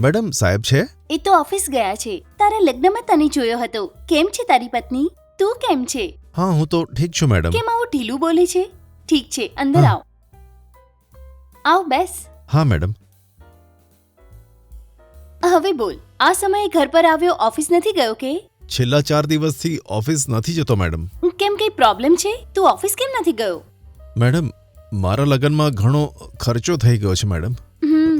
Madam સાહેબ છે? એ તો ઓફિસ ગયા છે. તારા લગ્નમાં તને જોયો હતો. કેમ છે તારી પત્ની? તું કેમ છે? હા હું તો ઠીક છું મેડમ. કેમ આવું ઢીલું બોલે છે? ઠીક છે અંદર આવ. આવ બેસ. હા મેડમ. હવે બોલ આ સમયે ઘર પર આવ્યો ઓફિસ નથી ગયો કે? છેલ્લા ચાર દિવસથી ઓફિસ નથી જતો મેડમ. કેમ કઈ પ્રોબ્લેમ છે? તું ઓફિસ કેમ નથી ગયો? મેડમ મારા લગ્નમાં ઘણો ખર્ચો થઈ ગયો છે મેડમ.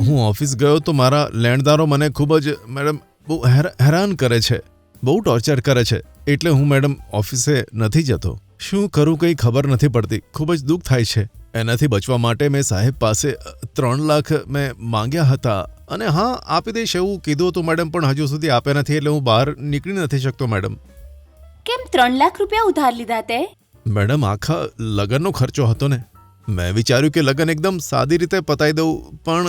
હું ઓફિસ ગયો તો મારા લેણદારો મને ખૂબ જ મેડમ બહુ હેરાન કરે છે. બહુ ટોર્ચર કરે છે. એટલે હું મેડમ ઓફિસે નથી જતો. શું કરું કંઈ ખબર નથી પડતી. ખૂબ જ દુઃખ થાય છે. એનાથી બચવા માટે મેં સાહેબ પાસે ત્રણ લાખ મેં માંગ્યા હતા. અને હા આપી દઈશ એવું કીધું હતું મેડમ પણ હજુ સુધી આપ્યા નથી એટલે હું બહાર નીકળી નથી શકતો મેડમ. કેમ ત્રણ લાખ રૂપિયા ઉધાર લીધા તે? મેડમ આખા લગ્નનો ખર્ચો હતો ને. મેં વિચાર્યું કે લગ્ન એકદમ સાદી રીતે પતાવી દઉં પણ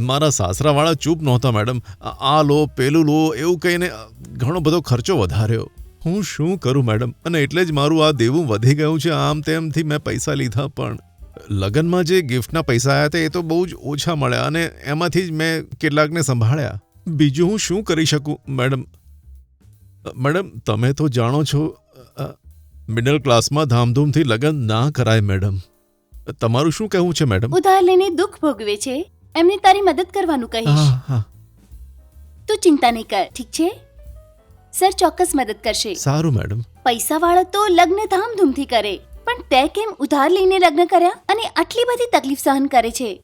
મારા સાસરાવાળા ચૂપ નહોતા, મેડમ. આ લો, પેલું લો, એવું કહીને ઘણો બધો ખર્ચો વધાર્યો. હું શું કરું, મેડમ? અને એટલે જ મારું આ દેવું વધી ગયું છે, આમ તેમથી મેં પૈસા લીધા, પણ લગ્નમાં જે ગિફ્ટના પૈસા આવ્યા હતા એ તો બહુ જ ઓછા મળ્યા અને એમાંથી જ મેં કેટલાકને સંભાળ્યા. બીજું હું શું કરી શકું, મેડમ? મેડમ, તમે તો જાણો છો મિડલ ક્લાસમાં ધામધૂમથી લગ્ન ના કરાય, મેડમ. તમારું શું કહેવું છે મેડમ? ઉધાર લઈને દુઃખ ભોગવે છે. એમને તારી મદદ કરવાનું કહીશ. હા હા. તું ચિંતા નહીં કર ઠીક છે? સર ચોક્કસ મદદ કરશે. સારું મેડમ. પૈસા વાળા તો લગ્ન ધામધૂમથી કરે પણ તે કેમ ઉધાર લઈને લગ્ન કર્યા અને આટલી બધી તકલીફ સહન કરે છે?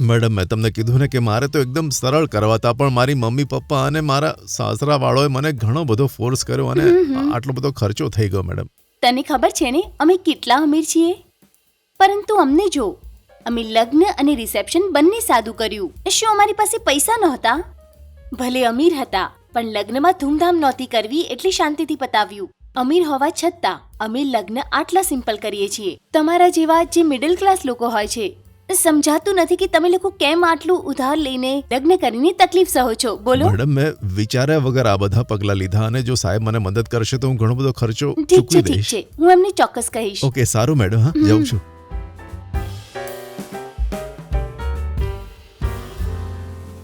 મેડમ મેં તમને કીધું ને કે મારે તો એકદમ સરળ કરવા હતા પણ મારી મમ્મી પપ્પા અને મારા સાસરા વાળોએ મને ઘણો બધો ફોર્સ કર્યો અને. આટલો બધો ખર્ચો થઈ ગયો મેડમ. તને ખબર છે ને અમે કેટલા અમીર છીએ? પરંતુ અમને જો. અમે લગ્ન અને રિસેપ્શન બંને સાદું કર્યું. શું અમારી પાસે પૈસા નહોતા? ભલે અમીર હતા પણ લગ્નમાં ધૂમધામ નહોતી કરવી એટલે શાંતિથી પતાવ્યું. અમીર હોવા છતાં અમે લગ્ન આટલા સિમ્પલ કરીએ છીએ. તમારા જેવા જે મિડલ ક્લાસ લોકો હોય છે સમજાતું નથી કે તમે લોકો કેમ આટલું ઉધાર લઈને લગ્ન કરીને તકલીફ સહો છો. બોલો. મેડમ મેં વિચાર્યા વગર આ બધા પગલા લીધા અને જો સાહેબ મને મદદ કરશે તો હું ઘણો બધો ખર્ચો ચૂકવી ઠીક દઈશ. છે. હું એમને ચોક્કસ કહીશ. ઓકે સારું મેડમ હા જાઉં છું.